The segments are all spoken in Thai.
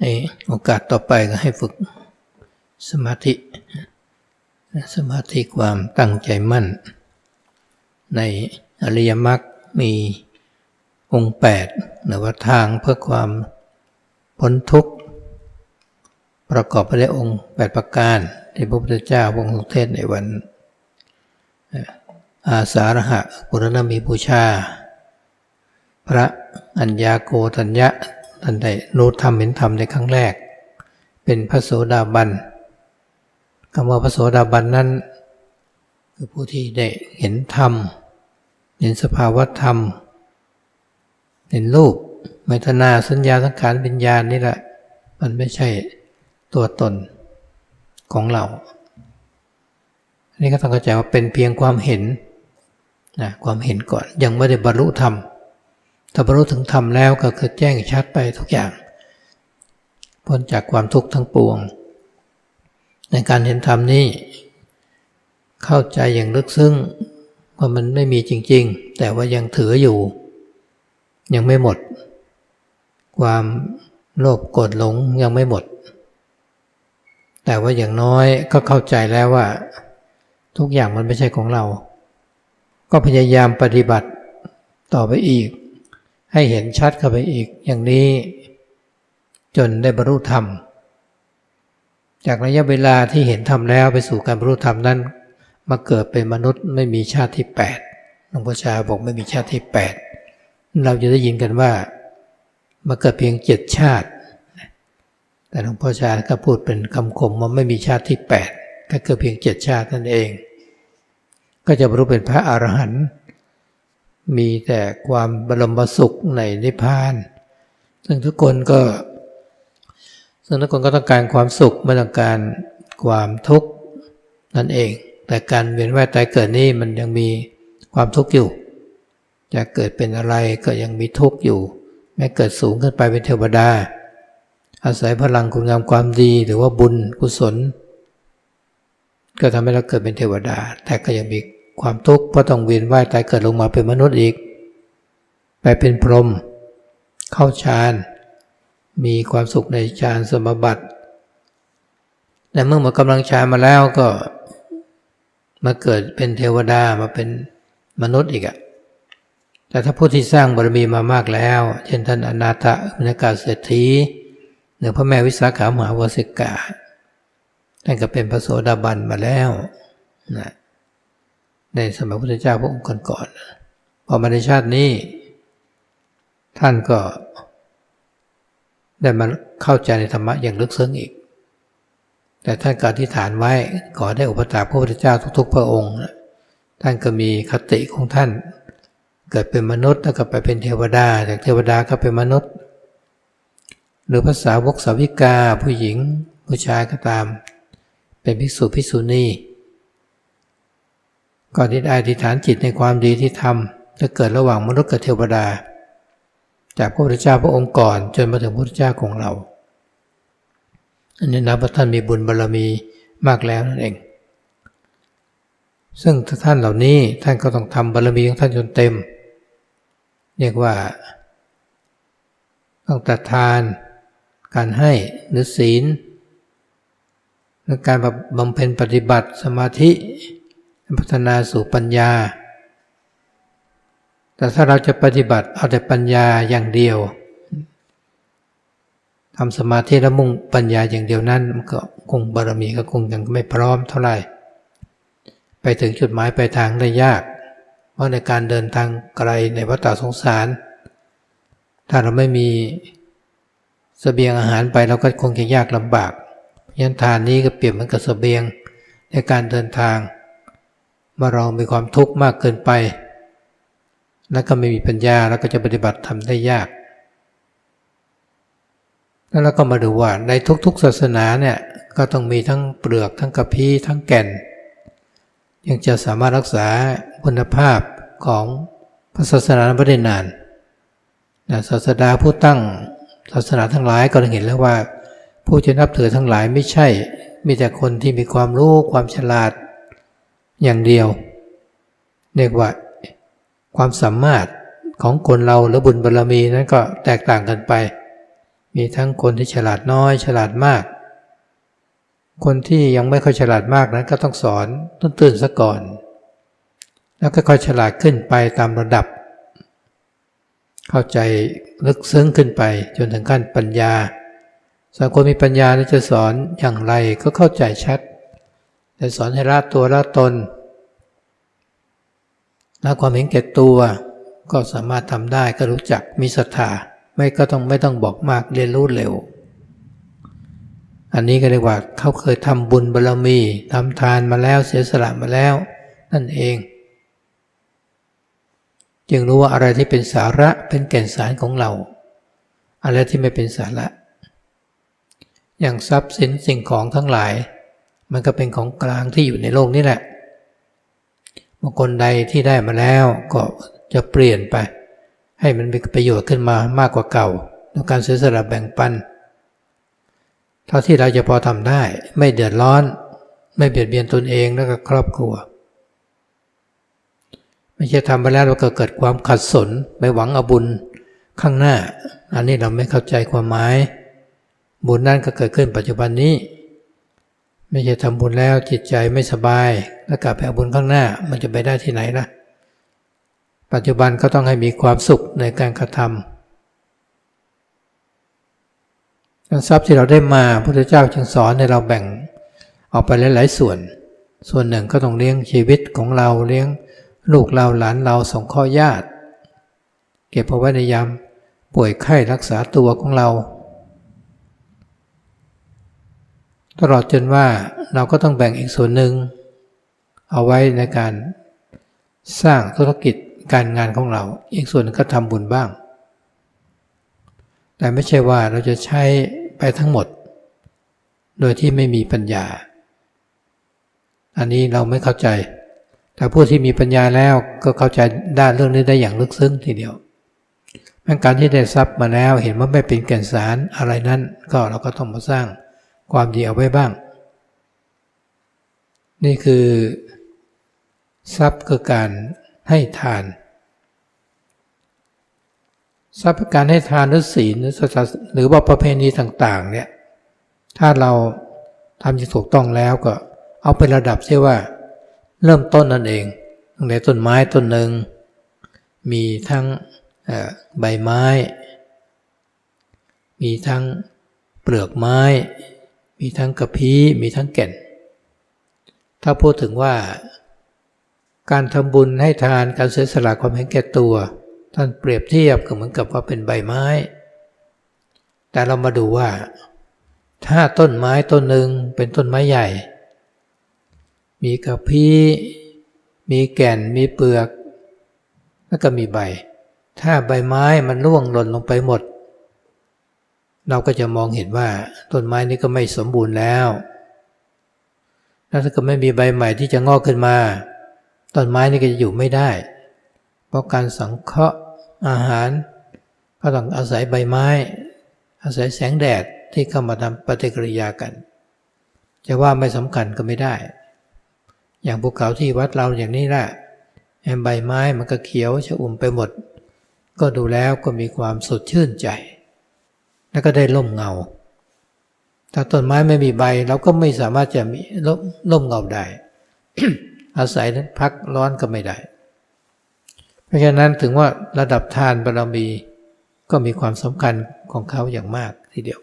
ในโอกาสต่อไปก็ให้ฝึกสมาธิ สมาธิความตั้งใจมั่น ในอริยมรรคมีองค์แปดหรือว่าทางเพื่อความพ้นทุกข์ ประกอบไปด้วยองค์แปดประการ ที่พระพุทธเจ้าวงศ์เทศในวัน อาสาฬหะปุรณมีบูชา พระอัญญาโกตัญญะ ท่านได้รู้ธรรมเห็นธรรมในครั้งแรก เป็นพระโสดาบันคำว่าพระโสดาบันนั้น คือผู้ที่ได้เห็นธรรม เห็นสภาวะธรรม เห็นรูปเมตนาสัญญาสังขารวิญญาณนี่แหละ มันไม่ใช่ตัวตนของเราอันนี้ก็ต้องเข้าใจว่าเป็นเพียงความเห็นนะความเห็นก่อนยังไม่ได้บรรลุธรรม ถ้าบรรลุถึงธรรมแล้วก็คือแจ้งชัดไปทุกอย่างพ้นจากความทุกข์ทั้งปวง ในการเห็นธรรมนี้ เข้าใจอย่างลึกซึ้งว่ามันไม่มีจริง ๆ แต่ว่ายังถืออยู่ ยังไม่หมด ความโลภโกรธหลงยังไม่หมด แต่ว่าอย่างน้อยก็เข้าใจแล้วว่า ทุกอย่างมันไม่ใช่ของเรา ก็พยายามปฏิบัติต่อไปอีก ให้เห็นชัดเข้าไปอีกอย่างนี้ จนได้บรรลุธรรม จากระยะเวลาที่เห็นธรรมแล้วไปสู่การบรรลุธรรมนั้น มาเกิดเป็นมนุษย์ไม่มีชาติที่8หลวงพ่อชาบอกไม่มีชาติที่ 8 เราจะได้ยินกันว่า มาเกิดเพียงเจ็ดชาติ แต่หลวงพ่อชาก็พูดเป็นคำคมว่าไม่มีชาติที่8ก็เกิดเพียงเจ็ดชาตินั่นเอง ก็จะบรรลุเป็นพระอรหันต์ มีแต่ความบรมสุขในนิพพาน ซึ่งทุกคนก็ซึ่งทุกคนก็ต้องการความสุขไม่ต้องการความทุกข์นั่นเอง แต่การเวียนว่ายตายเกิดนี่มันยังมีความทุกข์อยู่ จะเกิดเป็นอะไรก็ยังมีทุกข์อยู่แม้เกิดสูงขึ้นไปเป็นเทวดา อาศัยพลังคุณงามความดีหรือว่าบุญกุศล ก็ทำให้เราเกิดเป็นเทวดา แต่ก็ยังมี ความทุกข์เพราะต้องเวียนว่ายตายเกิดลงมาเป็นมนุษย์อีก ไปเป็นพรหมเข้าฌานมีความสุขในฌานสมบัติแต่เมื่อหมดกำลังฌานมาแล้วก็มาเกิดเป็นเทวดามาเป็นมนุษย์อีกอะแต่ถ้าผู้ที่สร้างบารมีมามากแล้ว เช่นท่านอนาถมนกาเศรษฐีหรือพระแม่วิสาขามหาวสิกาท่านก็เป็นพระโสดาบันมาแล้วนะ ในสมัยพุทธเจ้าพระองค์ก่อนๆพอมาในชาตินี้ ท่านก็ได้มาเข้าใจในธรรมะอย่างลึกซึ้งอีก แต่ท่านก็อธิษฐานไว้ขอได้อุปถาพระพุทธเจ้าทุก ๆ พระองค์ ท่านก็มีคติของท่าน เกิดเป็นมนุษย์แล้วก็ไปเป็นเทวดา จากเทวดาก็เป็นมนุษย์ หรือภาษาวกสาวิกาผู้หญิงผู้ชายก็ตาม เป็นภิกษุภิกษุณี ก็ได้อธิษฐานจิตในความดีที่ทำจะเกิดระหว่างมนุษย์กับเทวดา จากพระพุทธเจ้าพระองค์ก่อน จนมาถึงพระพุทธเจ้าของเราอันนี้นับว่าท่านมีบุญบารรมีมากแล้วนั่นเอง ซึ่งถ้าท่านเหล่านี้ท่านก็ต้องทำบารรมีของท่านจนเต็ม เรียกว่า ต้องตัดทาน การให้หรือศีลและการบำเพ็ญปฏิบัติสมาธิ พัฒนาสู่ปัญญา แต่ถ้าเราจะปฏิบัติเอาแต่ปัญญาอย่างเดียวทำสมาธิแล้วมุ่งปัญญาอย่างเดียวนั้นมันก็คงบารมีก็คงยังไม่พร้อมเท่าไหร่ ไปถึงจุดหมายปลายทางได้ยาก เพราะในการเดินทางไกลในวัฏสงสาร ถ้าเราไม่มีสเสบียงอาหารไปเราก็คงจะยากลำบากยันทานนี้ก็เปรียบเหมือนกับสเสบียงในการเดินทาง เมื่อเรามีความทุกข์มากเกินไป แล้วก็ไม่มีปัญญาแล้วก็จะปฏิบัติทำได้ยากแล้วเราก็มาดูว่าในทุกๆศาสนาเนี่ยก็ต้องมีทั้งเปลือกทั้งกระพี้ทั้งแก่น ยังจะสามารถรักษาคุณภาพของพระศาสนาไม่ได้นานนะศาสดาผู้ตั้งศาสนาทั้งหลายก็เห็นแล้วว่า ผู้จะนับถือทั้งหลายไม่ใช่ มีแต่คนที่มีความรู้ความฉลาด อย่างเดียว เรียกว่าความสามารถของคนเราหรือบุญบารรมีนั้นก็แตกต่างกันไป มีทั้งคนที่ฉลาดน้อยฉลาดมาก คนที่ยังไม่ค่อยฉลาดมากนั้นก็ต้องสอนต้นตื่นซะก่อน แล้วก็ค่อยฉลาดขึ้นไปตามระดับ เข้าใจลึกซึ้งขึ้นไปจนถึงขั้นปัญญาส่วนคนมีปัญญาจะสอนอย่างไรก็เข้าใจชัด แต่สอนให้ละตัวละตนละความเห็นแก่ตัว ก็สามารถทำได้ก็รู้จักมีศรัทธาไม่ก็ต้องไม่ต้องบอกมากเรียนรู้เร็ว อันนี้ก็เรียกว่าเขาเคยทำบุญบารรมีทำทานมาแล้วเสียสละมาแล้ว นั่นเอง จึงรู้ว่าอะไรที่เป็นสาระเป็นแก่นสารของเรา อะไรที่ไม่เป็นสาระ อย่างทรัพย์สินสิ่งของทั้งหลาย มันก็เป็นของกลางที่อยู่ในโลกนี้แหละบางคนใดที่ได้มาแล้วก็จะเปลี่ยนไป ให้มันมีประโยชน์ขึ้นมามากกว่าเก่าในการเสียสละแบ่งปัน เท่าที่เราจะพอทำได้ไม่เดือดร้อน ไม่เบียดเบียนตนเองและก็ครอบครัว ไม่ใช่ทำไปแล้วเราก็เกิดความขัดสนไปหวังอบุญข้างหน้า อันนี้เราไม่เข้าใจความหมาย บุญนั่นก็เกิดขึ้นปัจจุบันนี้ ไม่ใช่ทำบุญแล้วจิตใจไม่สบายแล้วกลับไปเอาบุญข้างหน้ามันจะไปได้ที่ไหนล่ะ ปัจจุบันก็ต้องให้มีความสุขในการกระทำทรัพย์ที่เราได้มาพระพุทธเจ้าจึงสอนให้เราแบ่งออกไปหลาย ๆ ส่วน ส่วนหนึ่งก็ต้องเลี้ยงชีวิตของเราเลี้ยงลูกเราหลานเราสงข้อญาติ เก็บเอาไว้ในยามป่วยไข้รักษาตัวของเรา ตลอดจนว่าเราก็ต้องแบ่งอีกส่วนหนึ่ง เอาไว้ในการสร้างธุรกิจการงานของเรา อีกส่วนก็ทำบุญบ้าง แต่ไม่ใช่ว่าเราจะใช้ไปทั้งหมด โดยที่ไม่มีปัญญา อันนี้เราไม่เข้าใจ แต่ผู้ที่มีปัญญาแล้วก็เข้าใจด้านเรื่องนี้ได้อย่างลึกซึ้งทีเดียวการที่ได้ทรัพย์มาแล้วเห็นว่าไม่เป็นแก่นสารอะไรนั้นก็เราก็ต้องมาสร้าง ความดีเอาไว้บ้าง นี่คือ ทรัพย์คือการให้ทาน ทรัพย์การให้ทานหรือศีลหรือหรือว่าประเพณีต่างๆเนี่ยถ้าเราทำอย่างถูกต้องแล้วก็เอาเป็นระดับเช่ว่า เริ่มต้นนั่นเองในต้นไม้ต้นหนึ่ง มีทั้งใบไม้ มีทั้งเปลือกไม้ มีทั้งกระพี้มีทั้งแก่น ถ้าพูดถึงว่า การทำบุญให้ทานการเสียสละความเห็นแก่ตัว ท่านเปรียบเทียบก็เหมือนกับว่าเป็นใบไม้ แต่เรามาดูว่า ถ้าต้นไม้ต้นหนึ่งเป็นต้นไม้ใหญ่ มีกระพี้มีแก่นมีเปลือก แล้วก็มีใบ ถ้าใบไม้มันร่วงหล่นลงไปหมด เราก็จะมองเห็นว่าต้นไม้นี้ก็ไม่สมบูรณ์แล้วถ้าเกิดไม่มีใบใหม่ที่จะงอกขึ้นมา ต้นไม้นี้ก็จะอยู่ไม่ได้ เพราะการสังเคราะห์อาหาร ก็ต้องอาศัยใบไม้ อาศัยแสงแดดที่เข้ามาทำปฏิกิริยากัน จะว่าไม่สำคัญก็ไม่ได้ อย่างภูเขาที่วัดเราอย่างนี้แหละใบไม้มันก็เขียวชะอุ่มไปหมด ก็ดูแล้วก็มีความสดชื่นใจ แล้วก็ได้ร่มเงา ถ้าต้นไม้ไม่มีใบเราก็ไม่สามารถจะมีร่มร่มเงาได้ อาศัยนั้นพักร้อนก็ไม่ได้ เพราะฉะนั้นถึงว่าระดับทานบารมีก็มีความสำคัญของเขาอย่างมากทีเดียว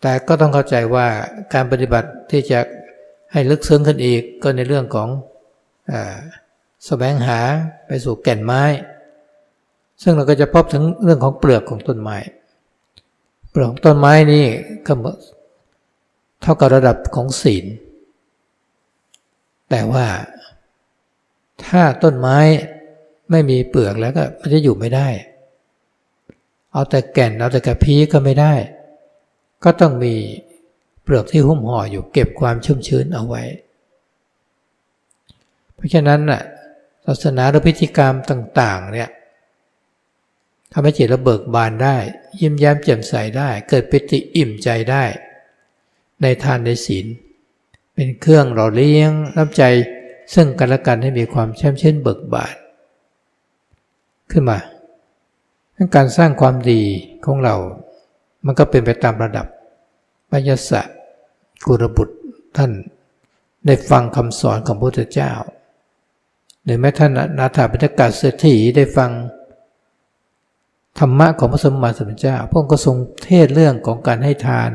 แต่ก็ต้องเข้าใจว่าการปฏิบัติที่จะให้ลึกซึ้งขึ้นอีกก็ในเรื่องของอแสวงหาไปสู่แก่นไม้ ซึ่งเราก็จะพบถึงเรื่องของเปลือกของต้นไม้ เปลือกของต้นไม้นี่ก็เท่ากับระดับของศีล แต่ว่าถ้าต้นไม้ไม่มีเปลือกแล้วก็มันจะอยู่ไม่ได้ เอาแต่แก่นเอาแต่กระพี้ก็ไม่ได้ ก็ต้องมีเปลือกที่หุ้มห่ออยู่เก็บความชุ่มชื้นเอาไว้ เพราะฉะนั้นน่ะศาสนาหรือพิธีกรรมต่าง ๆ เนี่ย ทำให้จิตเราเบิกบานได้ ยิ้มแย้มแจ่มใสได้ เกิดปิติอิ่มใจได้ ในทานในศีล เป็นเครื่องหล่อเลี้ยงน้ำใจซึ่งกันและกันให้มีความแช่มชื่นเบิกบานขึ้นมาทั้งการสร้างความดีของเรา มันก็เป็นไปตามระดับพยศะกุรบุตรท่านได้ฟังคำสอนของพระพุทธเจ้าหรือแม้ท่านนาถาปิฎกาเศรษฐีได้ฟัง ธรรมะของพระสมมาสัมพุทธเจ้าพระองค์ก็ทรงเทศเรื่องของการให้ทาน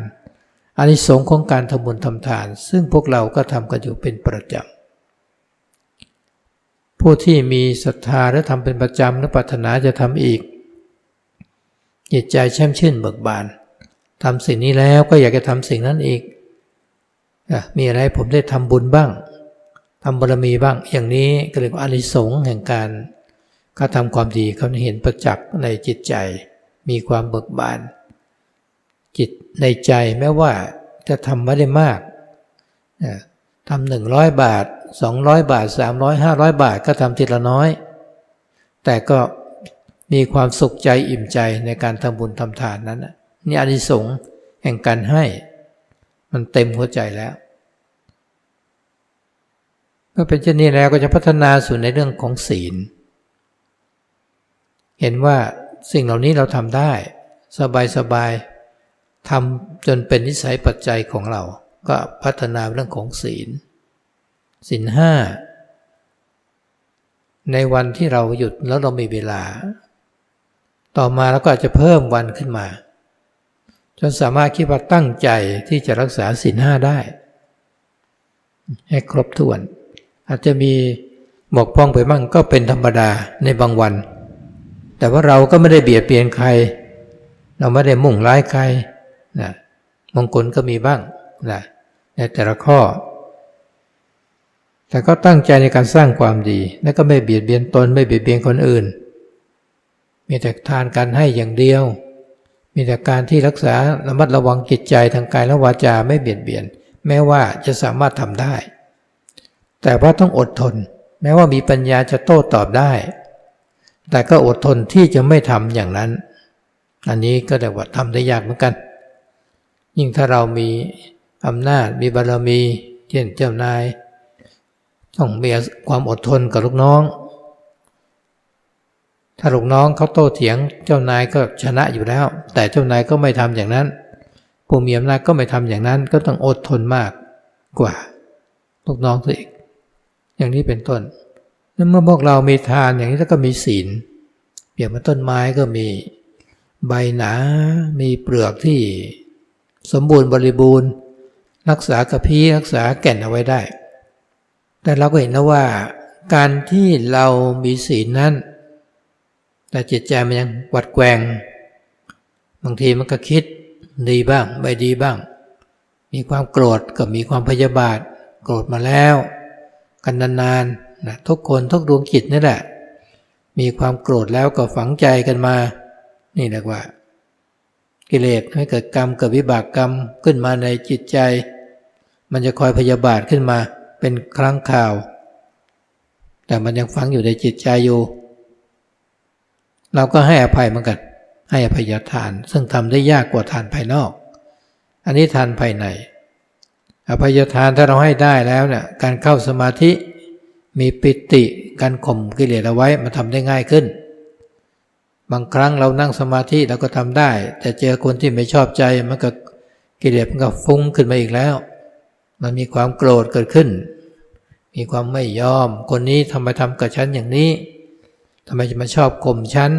อานิสงส์ของการทำบุญทำทาน ซึ่งพวกเราก็ทำกันอยู่เป็นประจำผู้ที่มีศรัทธาและทำเป็นประจำและปรารถนาจะทำอีก จิตใจแช่มชื่นเบิกบานทำสิ่งนี้แล้วก็อยากจะทำสิ่งนั้นอีกมีอะไรผมได้ทำบุญบ้างทำบารมีบ้าง อย่างนี้ก็เรียกว่าอานิสงส์แห่งการ กระทำความดีเขาเห็นประจักษ์ในจิตใจ มีความเบิกบาน จิตในใจแม้ว่าจะทำไม่ได้มากทำหนึ่งร้อยบาทสองร้อยบาทสามร้อยห้าร้อยบาทก็ทำทีละน้อย แต่ก็มีความสุขใจอิ่มใจในการทำบุญทำทานนั้นนี่อานิสงส์แห่งการให้ มันเต็มหัวใจแล้วเมื่อเป็นเช่นนี้แล้วก็จะพัฒนาสู่ในเรื่องของศีล เห็นว่าสิ่งเหล่านี้เราทำได้ สบายสบายทำจนเป็นนิสัยปัจจัยของเรา ก็พัฒนาเรื่องของศีลศีลห้าในวันที่เราหยุดแล้วเรามีเวลา ต่อมาเราก็อาจจะเพิ่มวันขึ้นมา จนสามารถคิดว่าตั้งใจที่จะรักษาศีลห้าได้ ให้ครบถ้วน อาจจะมีหมกพ้องไปบ้างก็เป็นธรรมดาในบางวัน แต่ว่าเราก็ไม่ได้เบียดเบียนใคร เราไม่ได้มุ่งร้ายใครนะมงคลก็มีบ้างนะในแต่ละข้อ แต่ก็ตั้งใจในการสร้างความดี และก็ไม่เบียดเบียนตนไม่เบียดเบียนคนอื่น มีแต่ทานการให้อย่างเดียว มีแต่การที่รักษาระมัดระวังจิตใจทางกายและวาจาไม่เบียดเบียน แม้ว่าจะสามารถทำได้ แต่ว่าต้องอดทน แม้ว่ามีปัญญาจะโต้ตอบได้ แต่ก็อดทนที่จะไม่ทำอย่างนั้น อันนี้ก็แต่ว่าทำได้ยากเหมือนกัน ยิ่งถ้าเรามีอำนาจมีบารมีเช่นเจ้านาย ต้องมีความอดทนกับลูกน้อง ถ้าลูกน้องเขาโต้เถียงเจ้านายก็ชนะอยู่แล้ว แต่เจ้านายก็ไม่ทำอย่างนั้น ผู้มีอำนาจก็ไม่ทำอย่างนั้น ก็ต้องอดทนมากกว่าลูกน้องตัวเองอย่างนี้เป็นต้น แล้วเมื่อพวกเรามีทานอย่างนี้แล้วก็มีศีลเปรียบเหมาต้นไม้ก็มีใบหนา มีเปลือกที่สมบูรณ์บริบูรณ์ รักษากระพี้รักษาแก่นเอาไว้ได้ แต่เราก็เห็นนะว่า การที่เรามีศีลนั้น แต่จิตใจมันยังวัดแกงบางทีมันก็คิดดีบ้างไม่ดีบ้าง มีความโกรธกับมีความพยาบาท โกรธมาแล้ว กันนานๆ นะทุกคนทุกดวงจิตนี่แหละ มีความโกรธแล้วก็ฝังใจกันมา นี่เรียกว่า กิเลสให้เกิดกรรมเกิดวิบากกรรมขึ้นมาในจิตใจ มันจะคอยพยาบาทขึ้นมาเป็นครั้งข่าว แต่มันยังฝังอยู่ในจิตใจอยู่เราก็ให้อภัยเหมือนกัน ให้อภัยทาน ซึ่งทำได้ยากกว่าทานภายนอก อันนี้ทานภายใน อภัยทานถ้าเราให้ได้แล้วเนี่ยการเข้าสมาธิ มีปิติการข่มกิเลสเอาไว้มันทำได้ง่ายขึ้น บางครั้งเรานั่งสมาธิเราก็ทำได้ แต่เจอคนที่ไม่ชอบใจมันก็กิเลสมันก็ฟุ้งขึ้นมาอีกแล้ว มันมีความโกรธเกิดขึ้น มีความไม่ยอม คนนี้ทำไมทำกับฉันอย่างนี้ทำไมจะมาชอบข่มฉัน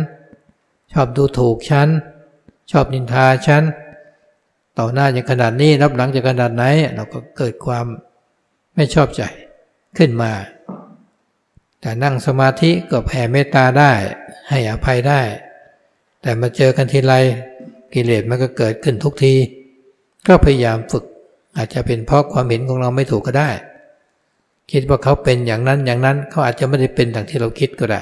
ชอบดูถูกฉันชอบนินทาฉันต่อหน้าอย่างขนาดนี้รับหลังจะขนาดไหน เราก็เกิดความไม่ชอบใจขึ้นมา แต่นั่งสมาธิก็แผ่เมตตาได้ ให้อภัยได้ แต่มาเจอกันทีไรกิเลสมันก็เกิดขึ้นทุกที ก็พยายามฝึกอาจจะเป็นเพราะความเห็นของเราไม่ถูกก็ได้ คิดว่าเขาเป็นอย่างนั้นอย่างนั้นเขาอาจจะไม่ได้เป็นดังที่เราคิดก็ได้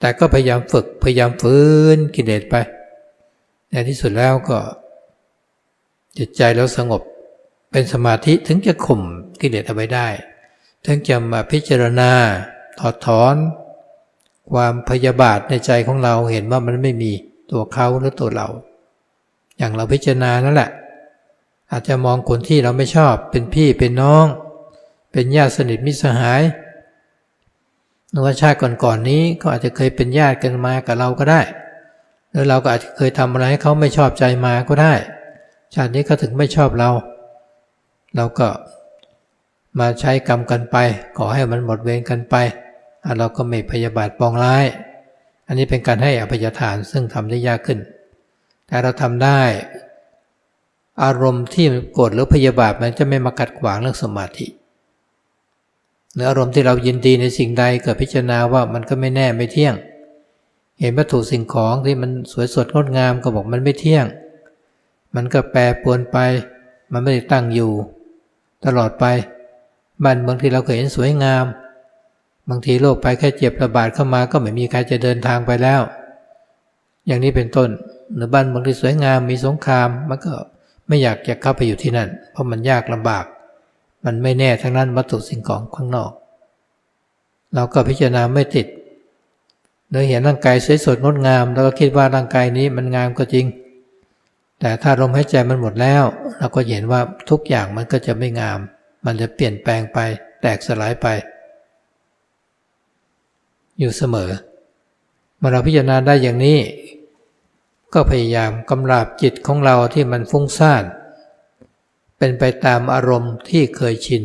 แต่ก็พยายามฝึกพยายามฝืนกิเลสไป ในที่สุดแล้วก็ จิตใจเราสงบเป็นสมาธิถึงจะข่มกิเลสเอาไว้ได้ ถึงจะมาพิจารณา ถอดถอน ความพยาบาทในใจของเราเห็นว่ามันไม่มีตัวเขาหรือตัวเรา อย่างเราพิจารณานั่นแหละ อาจจะมองคนที่เราไม่ชอบเป็นพี่เป็นน้อง เป็นญาติสนิทมิตรสหายนว่าชาติก่อนๆนนี้ก็อาจจะเคยเป็นญาติกันมากับเราก็ได้แล้วเราก็อาจจะเคยทำอะไรให้เขาไม่ชอบใจมาก็ได้ ชาตินี้เขาถึงไม่ชอบเรา เราก็มาใช้กรรมกันไป ขอให้มันหมดเวรกันไป เราก็ไม่พยาบาทปองร้าย อันนี้เป็นการให้อภัยทานซึ่งทำได้ยากขึ้น แต่เราทำได้ อารมณ์ที่โกรธหรือพยาบาทมันจะไม่มากัดขวางเรื่องสมาธิหรืออารมณ์ที่เรายินดีในสิ่งใดเกิดพิจารณาว่ามันก็ไม่แน่ไม่เที่ยง เห็นวัตถุสิ่งของที่มันสวยสดงดงามก็บอกมันไม่เที่ยง มันก็แปรปรวนไป มันไม่ได้ตั้งอยู่ ตลอดไปบ้านเมืองที่เราเคยเห็นสวยงาม บางทีโรคไปแค่เจ็บระบาดเข้ามาก็ไม่มีใครจะเดินทางไปแล้ว อย่างนี้เป็นต้นหรือบ้านเมืองที่สวยงามมีสงครามมันก็ไม่อยากจะเข้าไปอยู่ที่นั่น เพราะมันยากลำบาก มันไม่แน่ทั้งนั้นวัตถุสิ่งของข้างนอก เราก็พิจารณาไม่ติดโดยเห็นร่างกายสวยสดงดงามเราก็คิดว่าร่างกายนี้มันงามก็จริง แต่ถ้าลมหายใจมันหมดแล้ว เราก็เห็นว่าทุกอย่างมันก็จะไม่งาม มันจะเปลี่ยนแปลงไป แตกสลายไป อยู่เสมอเมื่อเราพิจารณาได้อย่างนี้ ก็พยายามกำราบจิตของเราที่มันฟุ้งซ่านเป็นไปตามอารมณ์ที่เคยชิน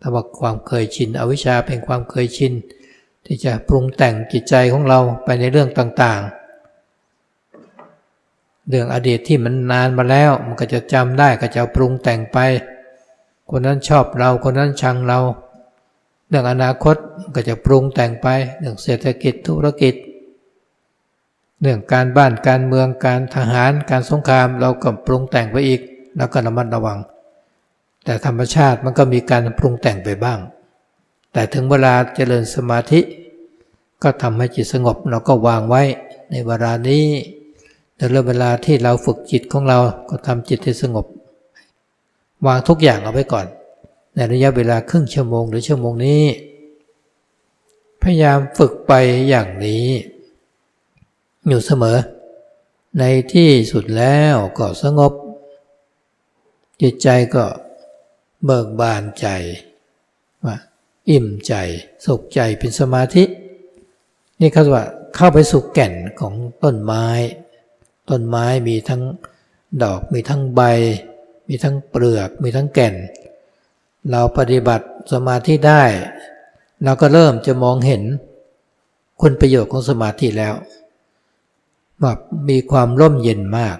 ถ้าว่าความเคยชิน อวิชชาเป็นความเคยชิน ที่จะปรุงแต่งจิตใจของเราไปในเรื่องต่างๆ เรื่องอดีตที่มันนานมาแล้ว มันก็จะจำได้ก็จะปรุงแต่งไป คนนั้นชอบเราคนนั้นชังเรา เรื่องอนาคตก็จะปรุงแต่งไปเรื่องเศรษฐกิจธุรกิจ เรื่องการบ้านการเมืองการทหารการสงครามเราก็ปรุงแต่งไปอีก แล้วก็ระมัดระวัง แต่ธรรมชาติมันก็มีการปรุงแต่งไปบ้าง แต่ถึงเวลาเจริญสมาธิ ก็ทำให้จิตสงบเราก็วางไว้ในเวลานี้แต่เรื่องเวลาที่เราฝึกจิตของเราก็ทำจิตให้สงบ วางทุกอย่างเอาไว้ก่อน ในระยะเวลาครึ่งชั่วโมงหรือชั่วโมงนี้ พยายามฝึกไปอย่างนี้ อยู่เสมอ ในที่สุดแล้วก็สงบ จิตใจก็เบิกบานใจว่าอิ่มใจ สุขใจเป็นสมาธิ นี่เขาว่าเข้าไปสู่แก่นของต้นไม้ ต้นไม้มีทั้งดอกมีทั้งใบ มีทั้งเปลือก มีทั้งแก่น เราปฏิบัติสมาธิได้ เราก็เริ่มจะมองเห็นคุณประโยชน์ของสมาธิแล้วแบบมีความร่มเย็นมาก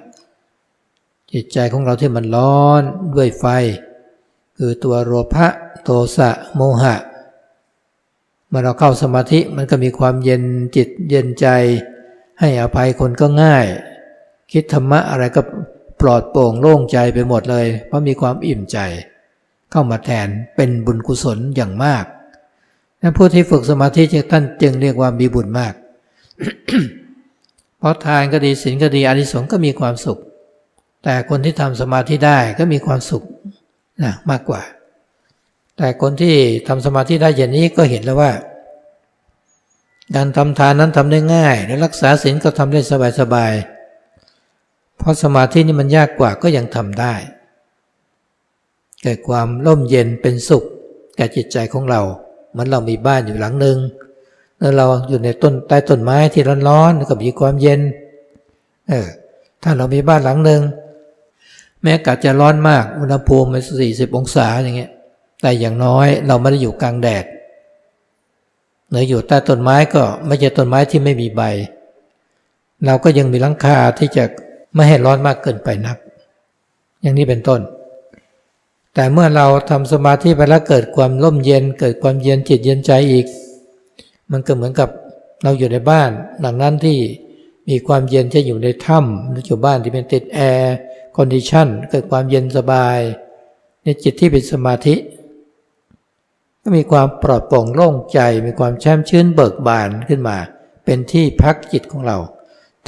จิตใจของเราที่มันร้อนด้วยไฟ คือตัวโลภะโทสะโมหะเมื่อเราเข้าสมาธิมันก็มีความเย็นจิตเย็นใจ ให้อภัยคนก็ง่าย คิดธรรมะอะไรก็ปลอดโปร่งโล่งใจไปหมดเลย เพราะมีความอิ่มใจ เข้ามาแทนเป็นบุญกุศลอย่างมากนั่นผู้ที่ฝึกสมาธิจท่านจึงเรียกว่ามีบุญมาก เพราะทานก็ดีศีลก็ดีอานิสงก็มีความสุข แต่คนที่ทำสมาธิได้ก็มีความสุขนะมากกว่า แต่คนที่ทำสมาธิได้อย่างนี้ก็เห็นแล้วว่า การทำทานนั้นทำได้ง่าย และรักษาศีลก็ทำได้สบายๆเพราะสมาธินี่มันยากกว่าก็ยังทำได้ เกิดความร่มเย็นเป็นสุข แก่จิตใจของเรามือนเรามีบ้านอยู่หลังหนึ่งแล้วเราอยู่ในต้นใต้ต้นไม้ที่ร้อนๆก็มีความเย็นเออถ้าเรามีบ้านหลังหนึ่งแม้อากาศจะร้อนมากอุณหภูมิมันสี่สิบองศาอย่างเงี้ยแต่อย่างน้อยเราไม่ได้อยู่กลางแดดหรืออยู่ใต้ต้นไม้ก็ไม่ใช่ต้นไม้ที่ไม่มีใบ เราก็ยังมีหลังคาที่จะไม่ให้ร้อนมากเกินไปนัก อย่างนี้เป็นต้น แต่เมื่อเราทำสมาธิไปแล้วเกิดความร่มเย็น เกิดความเย็นจิตเย็นใจอีก มันก็เหมือนกับเราอยู่ในบ้าน หลังนั้นที่มีความเย็นจะอยู่ในถ้ำหรืออยู่บ้านที่เป็นติดแอร์คอนดิชันเกิดความเย็นสบาย ในจิตที่เป็นสมาธิ ก็มีความปลอดโปร่งโล่งใจ มีความแช่มชื่นเบิกบานขึ้นมา เป็นที่พักจิตของเรา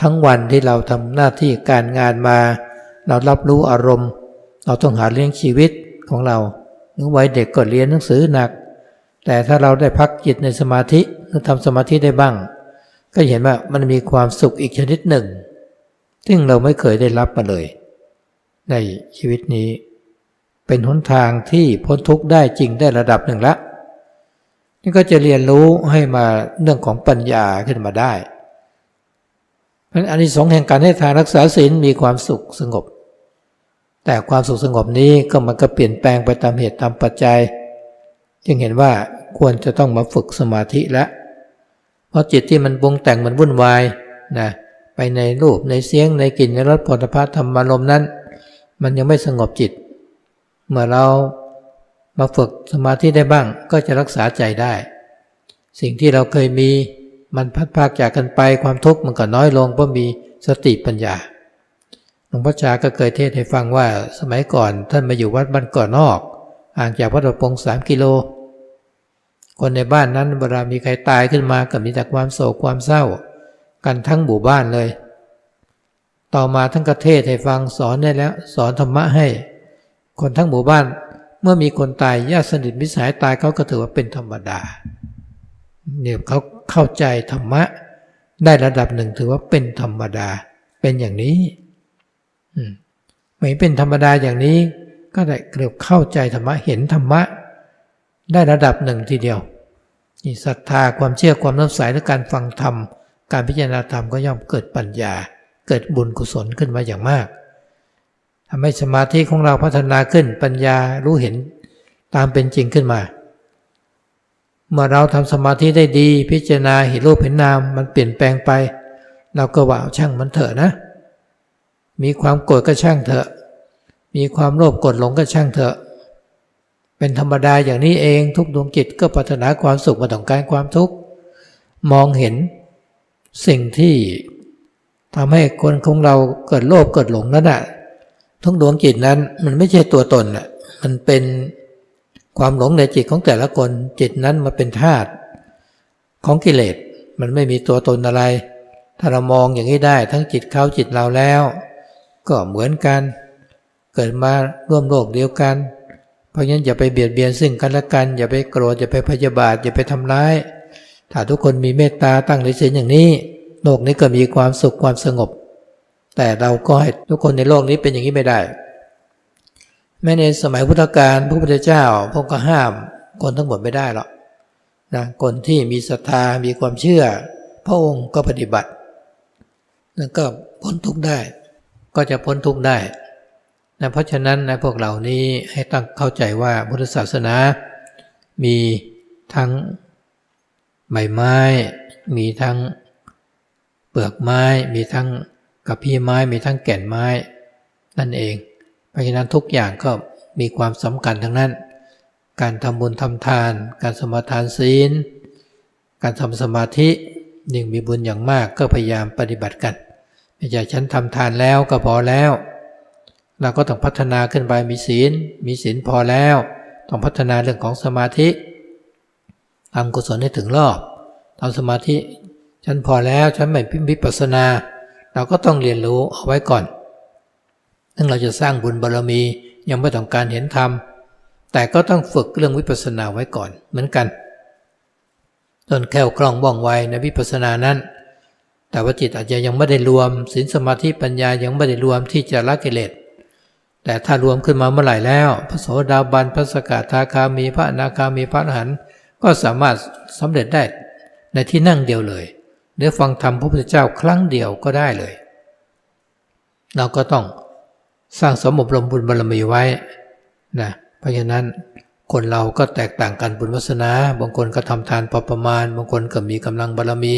ทั้งวันที่เราทำหน้าที่การงานมา เรารับรู้อารมณ์ เราต้องหาเลี้ยงชีวิต ของเราหรือวัยเด็กก็เรียนหนังสือหนัก แต่ถ้าเราได้พักจิตในสมาธิหรือทำสมาธิได้บ้าง ก็เห็นว่ามันมีความสุขอีกชนิดหนึ่ง ซึ่งเราไม่เคยได้รับมาเลย ในชีวิตนี้ เป็นหนทางที่พ้นทุกข์ได้จริงได้ระดับหนึ่งละนี่ก็จะเรียนรู้ให้มาเรื่องของปัญญาขึ้นมาได้พราะฉะนั้นอานิสงส์แห่งการให้ทานรักษาศีลมีความสุขสงบ แต่ความสุขสงบนี้ก็มันก็เปลี่ยนแปลงไปตามเหตุตามปัจจัย จึงเห็นว่าควรจะต้องมาฝึกสมาธิแล้วเพราะจิตที่มันปรุงแต่งมันวุ่นวายนะไปในรูปในเสียงในกลิ่นในรสผลิภัณฑ์ธรรมารมนั้น มันยังไม่สงบจิต เมื่อเรามาฝึกสมาธิได้บ้างก็จะรักษาใจได้ สิ่งที่เราเคยมีมันพัดพากจากกันไปความทุกข์มันก็น้อยลงเพราะมีสติปัญญา หลวงพ่อชาก็เคยเทศให้ฟังว่าสมัยก่อนท่านมาอยู่วัดบ้านก่อนนอกห่างจากวัดประปงสามกิโล คนในบ้านนั้นเวลามีใครตายขึ้นมาก็มีแต่ความโศกความเศร้า กันทั้งหมู่บ้านเลย ต่อมาทั้งกระเทศให้ฟังสอนได้แล้ว สอนธรรมะให้ คนทั้งหมู่บ้านเมื่อมีคนตายญาติสนิทมิสายตายเขาก็ถือว่าเป็นธรรมดาเนี่ยเขาเข้าใจธรรมะ ได้ระดับหนึ่งถือว่าเป็นธรรมดาเป็นอย่างนี้ ไม่เป็นธรรมดาอย่างนี้ ก็ได้เรียกเข้าใจธรรมะเห็นธรรมะ ได้ระดับหนึ่งทีเดียวนี่ศรัทธาความเชื่อความน้อมใสและการฟังธรรม การพิจารณาธรรมก็ย่อมเกิดปัญญา เกิดบุญกุศลขึ้นมาอย่างมากทำให้สมาธิของเราพัฒนาขึ้นปัญญารู้เห็นตามเป็นจริงขึ้นมา เมื่อเราทำสมาธิได้ดี พิจารณาเห็นรูปเห็นนามมันเปลี่ยนแปลงไป เราก็ว่าช่างมันเถอะนะ มีความโกรธก็ช่างเถอะ มีความโลภโกรธหลงก็ช่างเถอะ เป็นธรรมดาอย่างนี้เองทุกดวงจิตก็ปรารถนาความสุขมาต้องการความทุกข์มองเห็นสิ่งที่ทำให้คนของเราเกิดโลภเกิดหลงนั่นแหะทุกดวงจิตนั้นมันไม่ใช่ตัวตนอะมันเป็นความหลงในจิตของแต่ละคนจิตนั้นมาเป็นธาตุของกิเลสมันไม่มีตัวตนอะไร ถ้าเรามองอย่างนี้ได้ทั้งจิตเขาจิตเราแล้ว ก็เหมือนกัน เกิดมาร่วมโลกเดียวกัน เพราะฉะนั้นอย่าไปเบียดเบียนซึ่งกันและกัน อย่าไปโกรธอย่าไปพยาบาทอย่าไปทำร้าย ถ้าทุกคนมีเมตตาตั้งในศีลอย่างนี้ โลกนี้ก็มีความสุขความสงบ แต่เราก็ให้ทุกคนในโลกนี้เป็นอย่างนี้ไม่ได้ แม้ในสมัยพุทธกาลพระพุทธเจ้าพระก็ห้ามคนทั้งหมดไม่ได้หรอกนะคนที่มีศรัทธามีความเชื่อ พระองค์ก็ปฏิบัติ แล้วก็พ้นทุกข์ได้ ก็จะพ้นทุกข์ได้นะเพราะฉะนั้นนะพวกเหล่านี้ให้ตั้งเข้าใจว่าพุทธศาสนา มีทั้งใบไม้ มีทั้งเปลือกไม้ มีทั้งกับพี่ไม้ มีทั้งแก่นไม้ นั่นเอง เพราะฉะนั้นทุกอย่างก็มีความสำคัญทั้งนั้น การทำบุญทำทาน การสมาทานศีล การทำสมาธิยิ่งมีบุญอย่างมากก็พยายามปฏิบัติกัน ไม่ใช่ฉันทำทานแล้วก็พอแล้ว เราก็ต้องพัฒนาขึ้นไปมีศีล มีศีลพอแล้ว ต้องพัฒนาเรื่องของสมาธิทำกุศลให้ถึงรอบทำสมาธิ ฉันพอแล้วฉันไม่พิมพิปัสนา เราก็ต้องเรียนรู้เอาไว้ก่อนซึ่งเราจะสร้างบุญบารรมียังไม่ต้องการเห็นธรรม แต่ก็ต้องฝึกเรื่องวิปัสสนาไว้ก่อนเหมือนกันจนแค่วคล่องว่องไวในวิปัสสนานั้น แต่ว่าจิตอาจจะยังไม่ได้รวมศีลสมาธิปัญญายังไม่ได้รวมที่จะละกิเลสแต่ถ้ารวมขึ้นมาเมื่อไหร่แล้ว พระโสดาบันพระสกทาคามีพระนาคามีพระอรหันต์ก็สามารถสำเร็จได้ในที่นั่งเดียวเลยเนื้อฟังธรรมพระพุทธเจ้าครั้งเดียวก็ได้เลย เราก็ต้องสร้างสมบรมบุญบารมีไว้นะเพราะฉะนั้นคนเราก็แตกต่างกันบุญวาสนา บางคนก็ทำทานพอประมาณ บางคนก็มีกำลังบารมี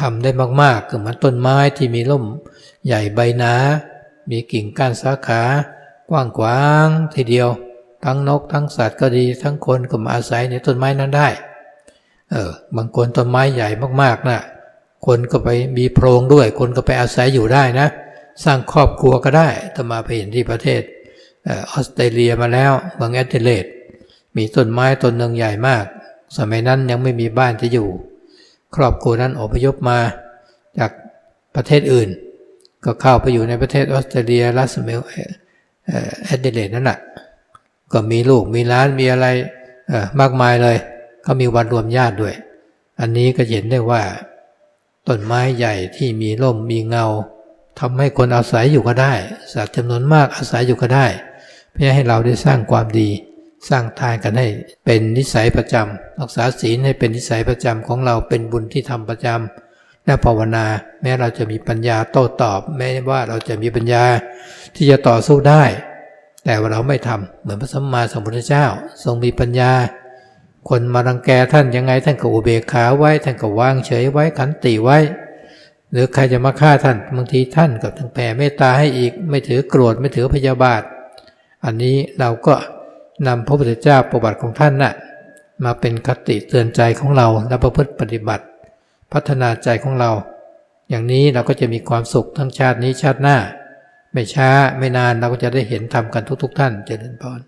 ทำได้มากๆก็เหมือนต้นไม้ที่มีร่ม ใหญ่ใบหนา มีกิ่งก้านสาขากว้างกว้างทีเดียว ทั้งนกทั้งสัตว์ก็ดีทั้งคนก็มาอาศัยในต้นไม้นั้นได้ เออบางคนต้นไม้ใหญ่มากๆนะคนก็ไปมีโพรงด้วย คนก็ไปอาศัยอยู่ได้นะ สร้างครอบครัวก็ได้ถ้ามาไปเห็นที่ประเทศออสเตรเลียมาแล้วเมืองแอดเดเลดมีต้นไม้ต้นหนึ่งใหญ่มาก สมัยนั้นยังไม่มีบ้านจะอยู่ ครอบครัวนั้นอพยพมาจากประเทศอื่น ก็เข้าไปอยู่ในประเทศออสเตรเลียรัสเมลแอดเดเลดนั่นแหละก็มีลูกมีร้านมีอะไรมากมายเลยก็มีวันรวมญาติด้วย อันนี้ก็เห็นได้ว่าต้นไม้ใหญ่ที่มีร่มมีเงาทำให้คนอาศัยอยู่ก็ได้สัตว์จำนวนมากอาศัยอยู่ก็ได้ เพื่อให้เราได้สร้างความดี สร้างทานกันให้เป็นนิสัยประจำรักษาศีลให้เป็นนิสัยประจำของเราเป็นบุญที่ทำประจำและภาวนา แม้เราจะมีปัญญาโต้ตอบ แม้ว่าเราจะมีปัญญาที่จะต่อสู้ได้ แต่ว่าเราไม่ทำเหมือนพระสัมมาสัมพุทธเจ้า ทรงมีปัญญา คนมารังแกท่านยังไงท่านก็อุเบกขาไว้ท่านก็วางเฉยไว้ขันติไว้ หรือใครจะมาฆ่าท่านบางทีท่านก็ทั้งแผ่เมตตาให้อีก ไม่ถือโกรธไม่ถือพยาบาท อันนี้เราก็ นำพระพุทธเจ้าประวัติของท่านน่ะมาเป็นคติเตือนใจของเราและประพฤติปฏิบัติ พัฒนาใจของเรา อย่างนี้เราก็จะมีความสุขทั้งชาตินี้ชาติหน้า ไม่ช้าไม่นานเราก็จะได้เห็นทำกันทุก ๆ ท่านเจริญพร